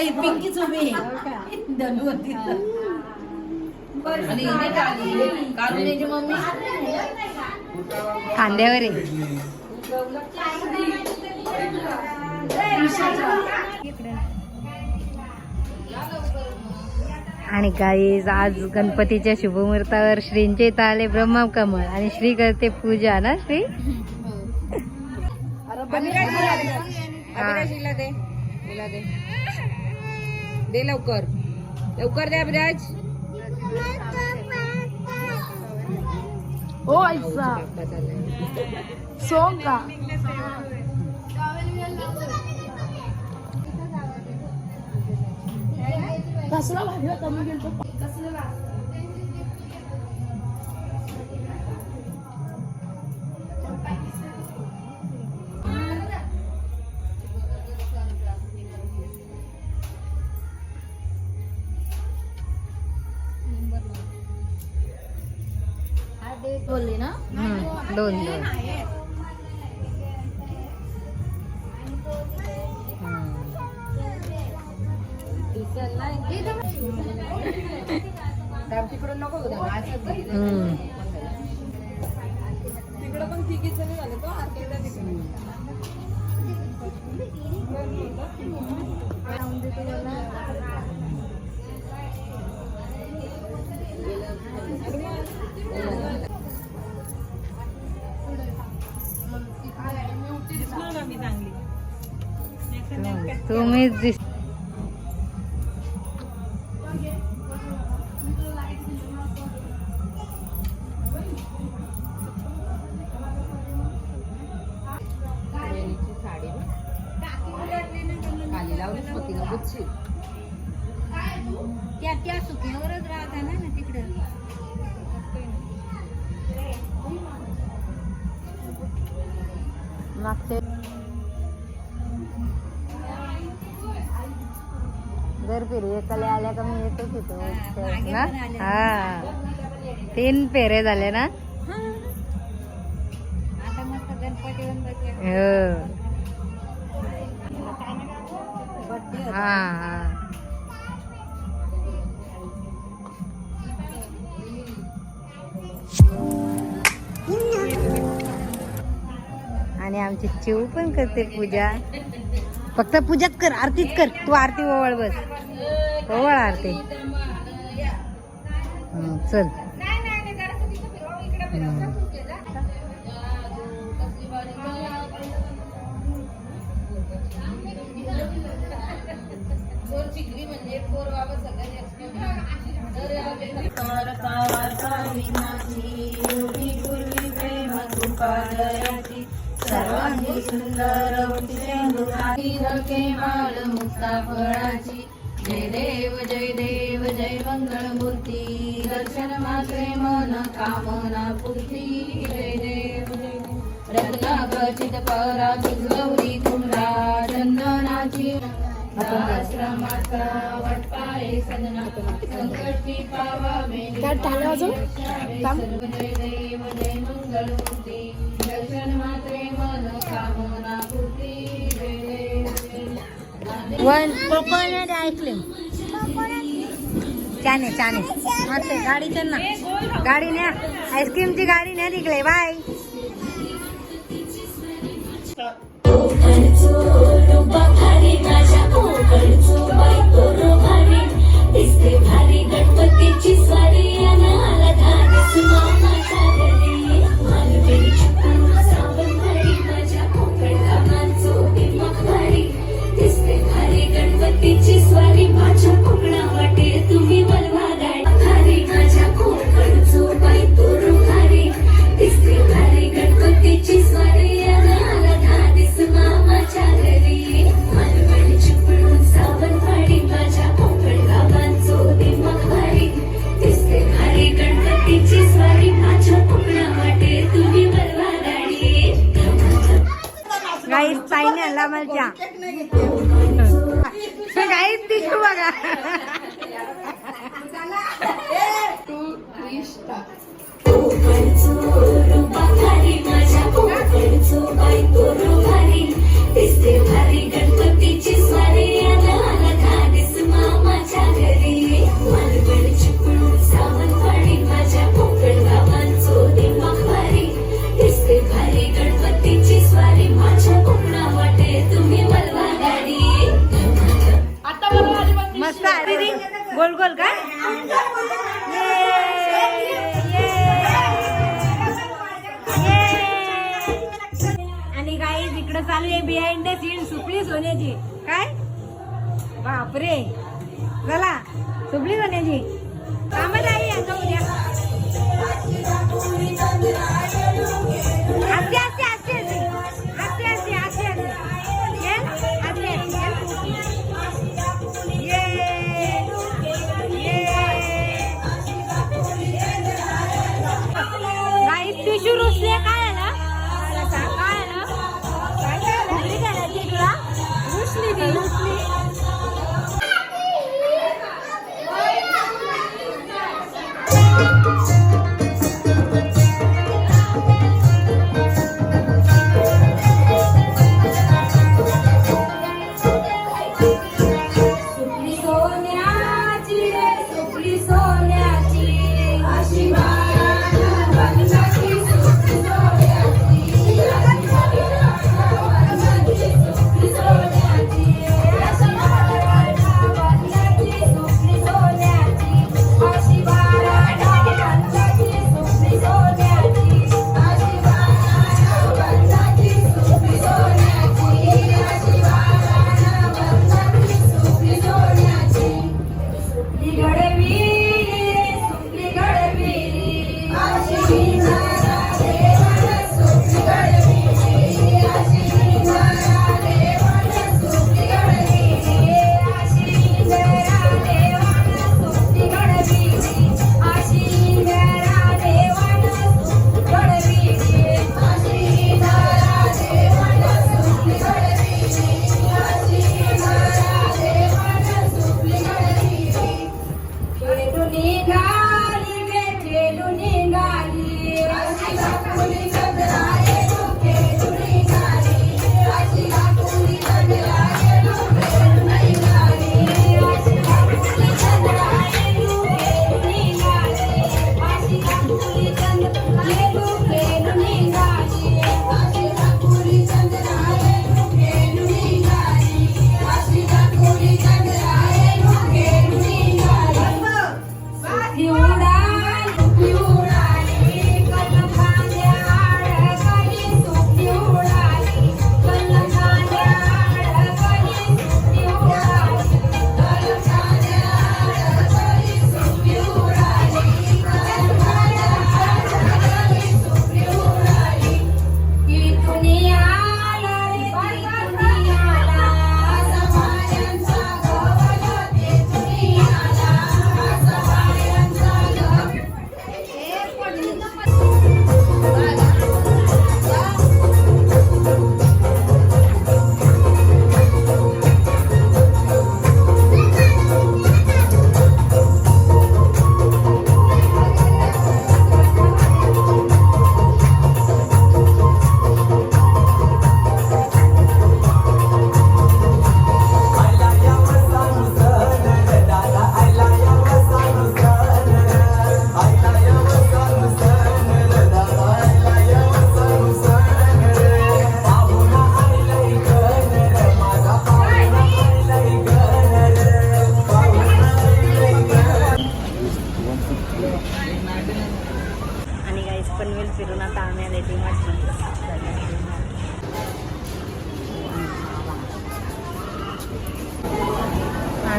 मला वाटलं ही पिंकीच उभी. धनुवती आणि मम्मी. खांद्यावर आहे. आणि काही आज गणपतीच्या शुभमुहूर्तावर श्रींचे इथं आले ब्रह्मकमळ. आणि श्री करते पूजा ना श्री? हा. दे लवकर. लवकर द्या अभिराज ओ ऐसा सॉन्ग का? कसला भारी होता बोलली ना? दोन दोन. तिकडून नको. तिकडं पण तिघी जणी झाले तो तिकडे. तुम्हीच दिस त्या त्या सुक्यावरच राहता ना? मागचे दर फेरी एकाला आल्या का मी येतच होतो ना? हा. तीन फेरे झाले ना? गणपती हो. चिव पण करते पूजा. फक्त पूजाच कर आरतीच कर. तू आरती ओवळ बस. ओवळ आरती. हं, चल. हं. सर्वांगी सुंदर माळ मुक्ता फळाची. जय देव जय देव जय मंगळ मूर्ती दर्शन मात्रे मन कामना पूर्ती. जय देव जय देव. रत्नागचित गौरी कुंडा चंदनाची काय देव जय देव. One coconut ice cream. चाने चाने मस्त आहे. गाडी चल ना. गाडी न्या. आईस्क्रीमची गाडी न्या तिकडे. बाय. भारी दिसते भारी गणपतीची स्वारी अनाला धाडस सुमा गोल गोल काय आणि काही तिकडं चालू आहे बिहाइंड द सीन सुपली सोन्याची. काय? बापरे. चला सुपली सोन्याची. कामच आहे आता उद्या. Thank you.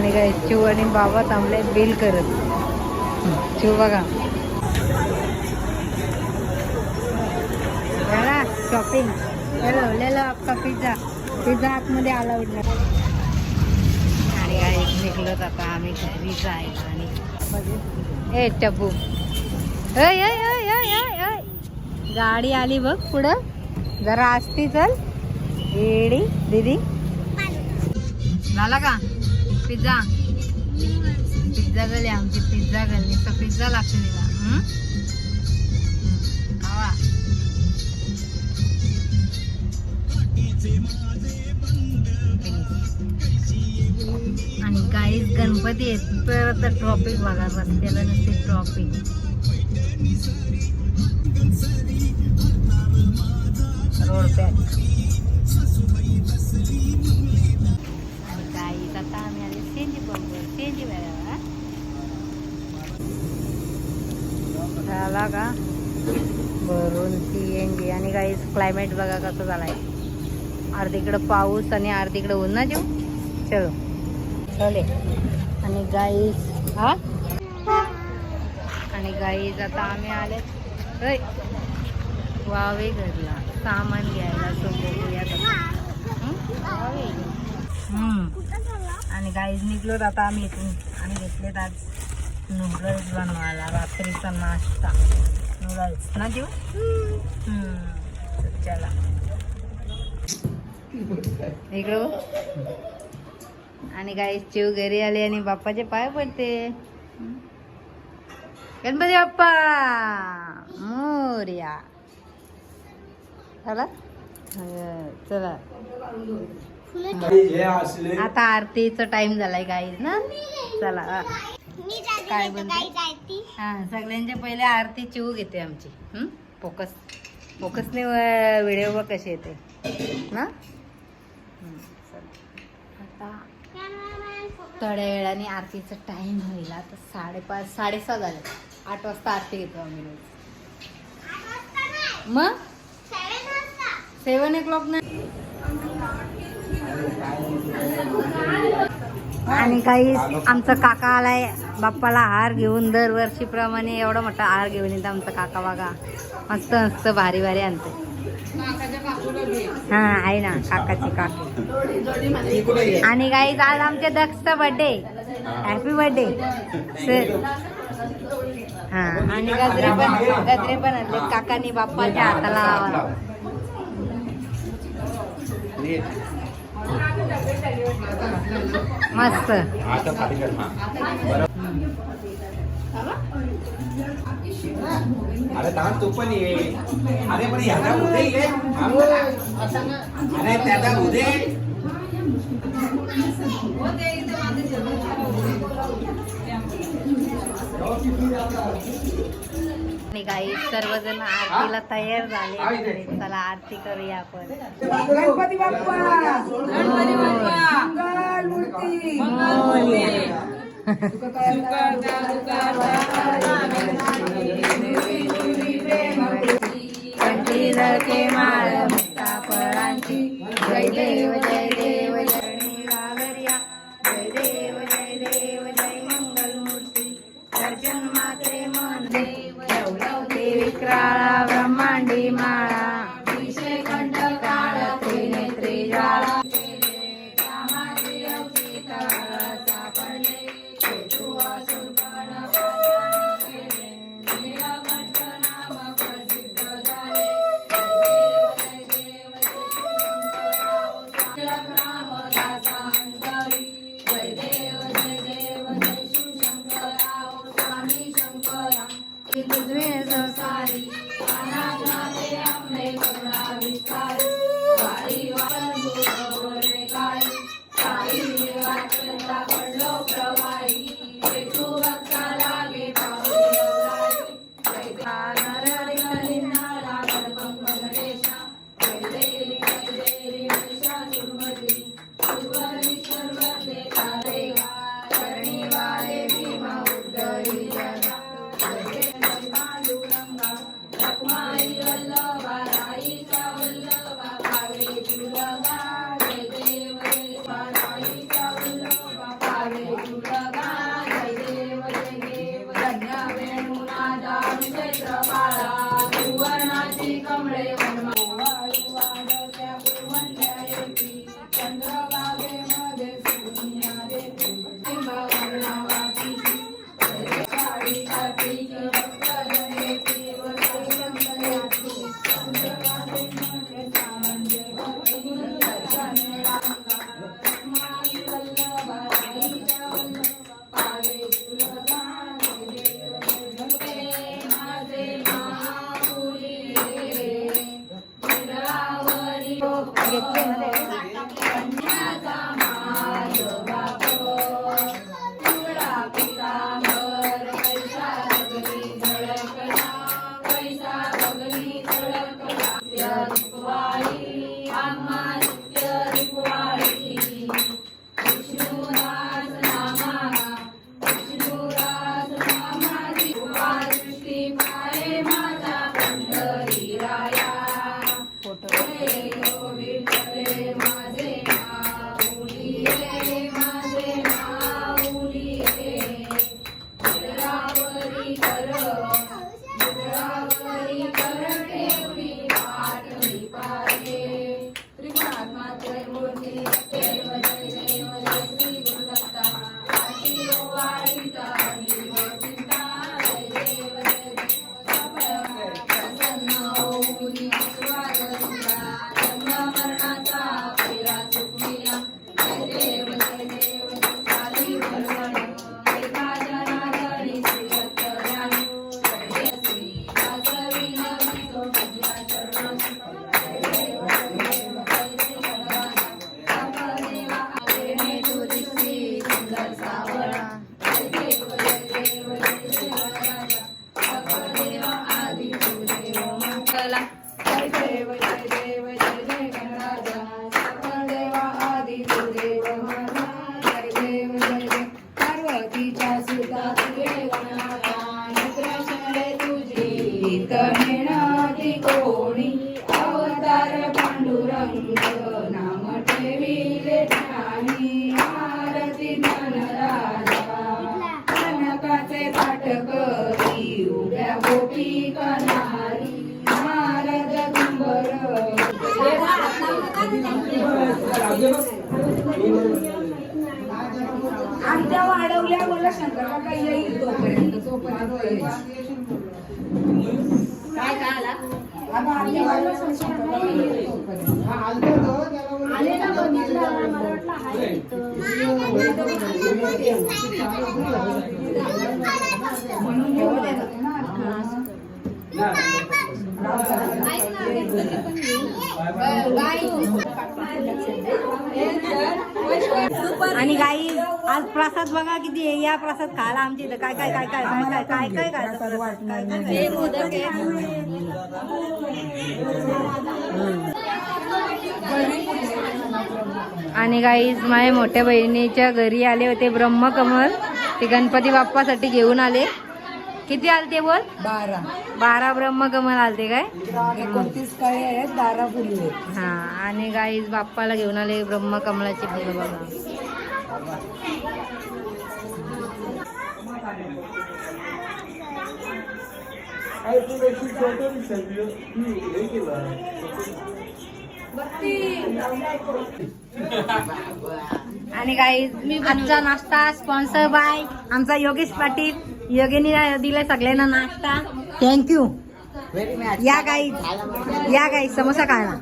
आणि काय चिव आणि बाबा थांबले बिल करत. चिव बघा. शॉपिंग हलवलेलं आपला पिझ्झा पिझ्झा आतमध्ये अलाउड नाही आणि काय निघलोच आता आम्ही घरी जाय आणि ए टबू अय गाडी आली बघ पुढं. जरा असती चल. एडी दीदी. झाला का? पिझ्झा? पिझ्झा गली आमची पिझ्झा गले. तर पिझ्झा लागते आणि काहीच गणपती आहेत. तर तर ट्रॉफिक बघा रस्त्याला नसते ट्रॉफिक रोड पॅक झाला का? भरून सी एन जी आणि काही क्लायमेट बघा कसं झाला आहे अर्धीकडं पाऊस आणि अर्धीकडं ऊन. ना जेव? चलो. चले. आणि गाई हा? आणि गाईज आता आम्ही आले. वावे घरला. सामान घ्यायला तो आणि गाईज निघलो आता आम्ही इथून. आणि घेतलेत आज. नूडल्स बनवायला रात्रीचा नाश्ता. नूडल्स ना देऊ हम्म. चला. इकडं. आणि गाईस चिव घरी आले आणि बाप्पाचे पाय पडते. गणपती बाप्पा! मोर्या. चला. हं, चला आता आरतीचा टाइम झालाय गाईज ना? चला. हा. काय बोलते हा सगळ्यांच्या पहिले आरती चिवू घेते आमची. हं? फोकस. फोकसने व्हिडिओ बघ कसे येते. ना हं, थोड्या वेळाने आरतीचा टाइम होईल. आता साडेपाच साडेसहा झाले. आठ वाजता आरती घेतो आम्ही रोज. मग? सेवन ओ क्लॉक नाही आणि काही आमचा काका आलाय. बाप्पाला हार घेऊन दरवर्षीप्रमाणे एवढा मोठा हार घेऊन येतो आमचा काका बागा मस्त मस्त भारी भारी आणते हा आहे ना काकाची काकी. आणि काही आज आमच्या दक्षचा बर्थडे हॅपी बर्थडे हा आणि गजरे पण गजरे पण आणले काकानी बाप्पाच्या हाताला. मस्त. अरे दादा तू पण ये. अरे पण ह्याचा उदय ये. अरे त्याचा उदय आणि काही सर्वजण आरतीला तयार झाले चला आरती करूया आपण. गणपती बाप्पा! फळांची जय देव जय Lima. Okay. 되게끔 तिच्या सुतात तुझी तळेण ती कोणी अवतार पांडुरंग उद्या मला शंकरकाका येईल तोपर्यंत तोपर्यंत येईल काय काय आला? आता आले मला शंकरकाका आणि गाई आज प्रसाद बघा किती या प्रसाद खायला आमच्या इथं काय काय काय काय काय काय काय काय काय आणि गाईज माझ्या मोठ्या बहिणीच्या घरी आले होते ब्रह्मकमल ते गणपती बाप्पासाठी घेऊन आले किती आलते बोल? बारा. बारा ब्रह्मकमल आलते काय? एकोणतीस कळे आहेत बारा फुली आहेत. हा आणि गाईज बाप्पाला घेऊन आले ब्रह्मकमलाची फुलं बघा. आणि काही आजचा नाश्ता स्पॉन्सर बाय आमचा योगेश पाटील. योगिनी दिलाय सगळ्यांना नाश्ता. थँक्यू या गाई या गाई समोसा खायला.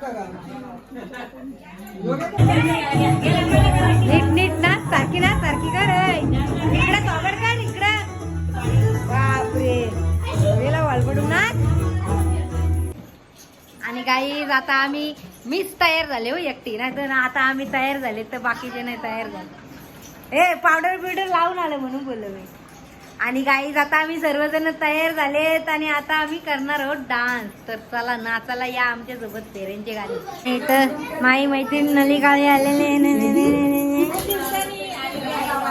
नीट नीट ना सारखी ना सारखी कर इकडे स्वागत कर इकडे. बापरे. गेला वालपडू ना. आणि गाई आता आम्ही मीच तयार झाले हो एकटी. नाही तर आता आम्ही तयार झाले तर बाकीचे नाही तयार झाले. ए पावडर बिवडर लावून आलं म्हणून बोललो मी. आणि गाईज आता आम्ही सर्वजण तयार झालेत आणि आता आम्ही करणार आहोत डान्स तर चला नाचाला या आमच्यासोबत पेरेंटचे गाणे. इथं माई मैत्रीण नली काळे आलेले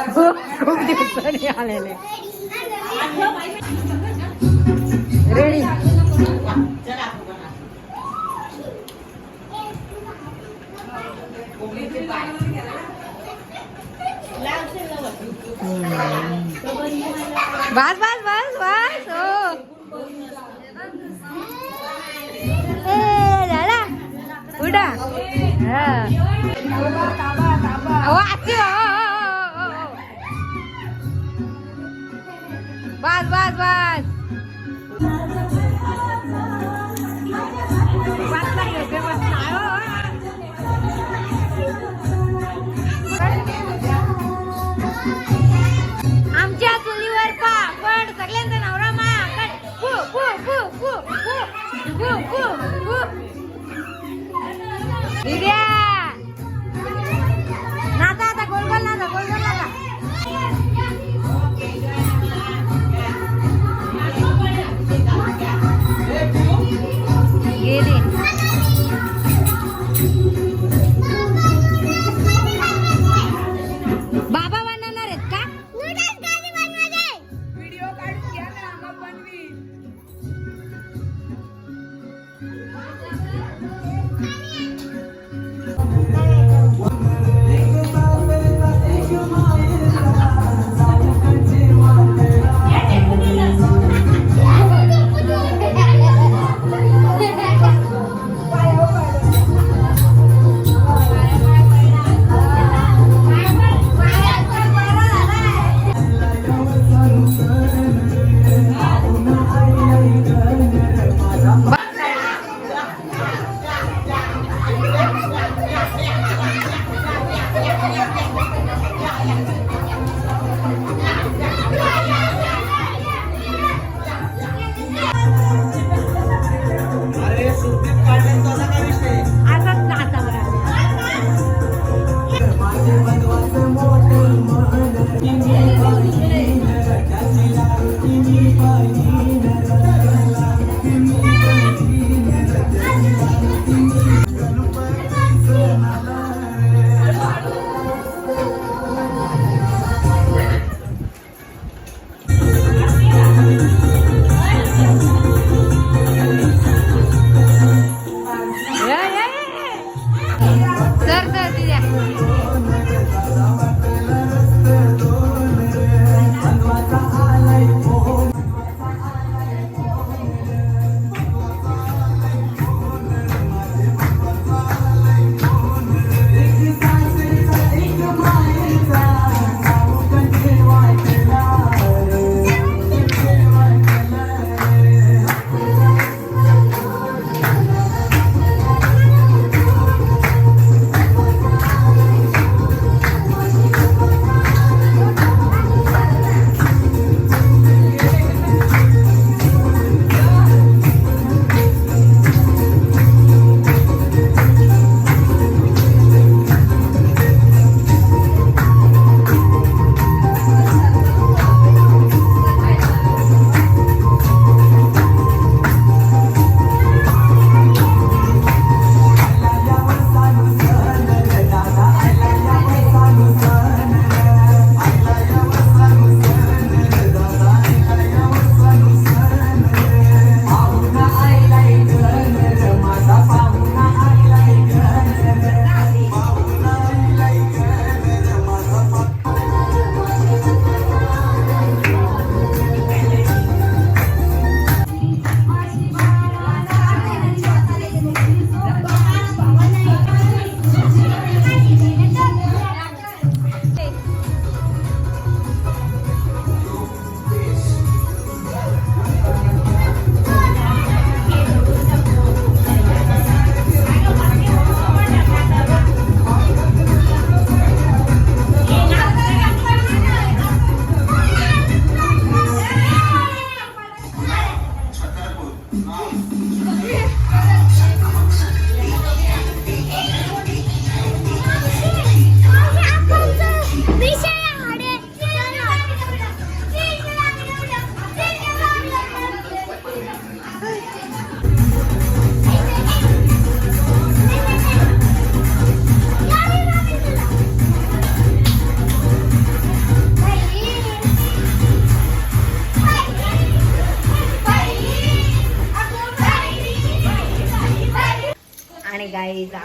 खूप हो, खूप दिवसांनी आलेले रेडी बस बस बस बस हो. झाला उडा. हो. आती हो बस बस बस आमच्या लागल्यानंतर नवरा माया आकाश नाता आता गोल गोल नाता गोल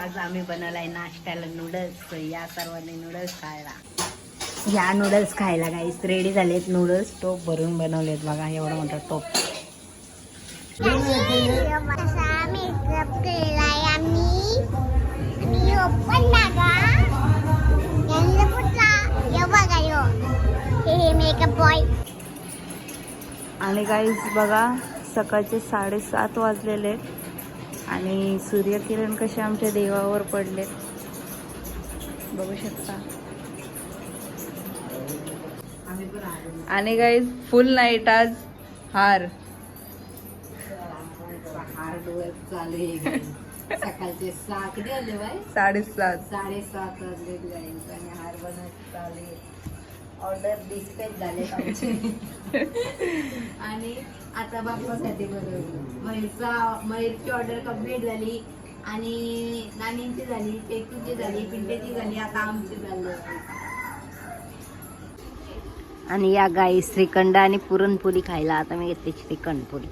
आज आम्ही बनवलाय नाश्त्याला नूडल्स या सर्वांनी नूडल्स खायला. या नूडल्स खायला गाईज रेडी झालेत नूडल्स टोप भरून बनवलेत बघा एवढा मोठा टोप. आणि काहीच हे आणि गाईज बघा सकाळचे साडेसात वाजलेले आहेत. आणि सूर्यकिरण कसे आमच्या देवावर पडले? बघू शकता. आणि गाईज फुल नाईट आज हार. सकाळचे किती वाजले बाय साडेसात. साडेसात वाजले आणि हार बनवत चालू ऑर्डर डिस्पॅच झाले आमचे. आणि आता बाप्पासाठी बनवली मयूरचा मयूरची ऑर्डर कंप्लीट झाली आणि नानींची झाली टेकूची झाली पिंटेची झाली आता आमची झाली. आणि या गाई श्रीखंड आणि पुरणपोळी खायला. आता मी घेते श्रीखंड पोळी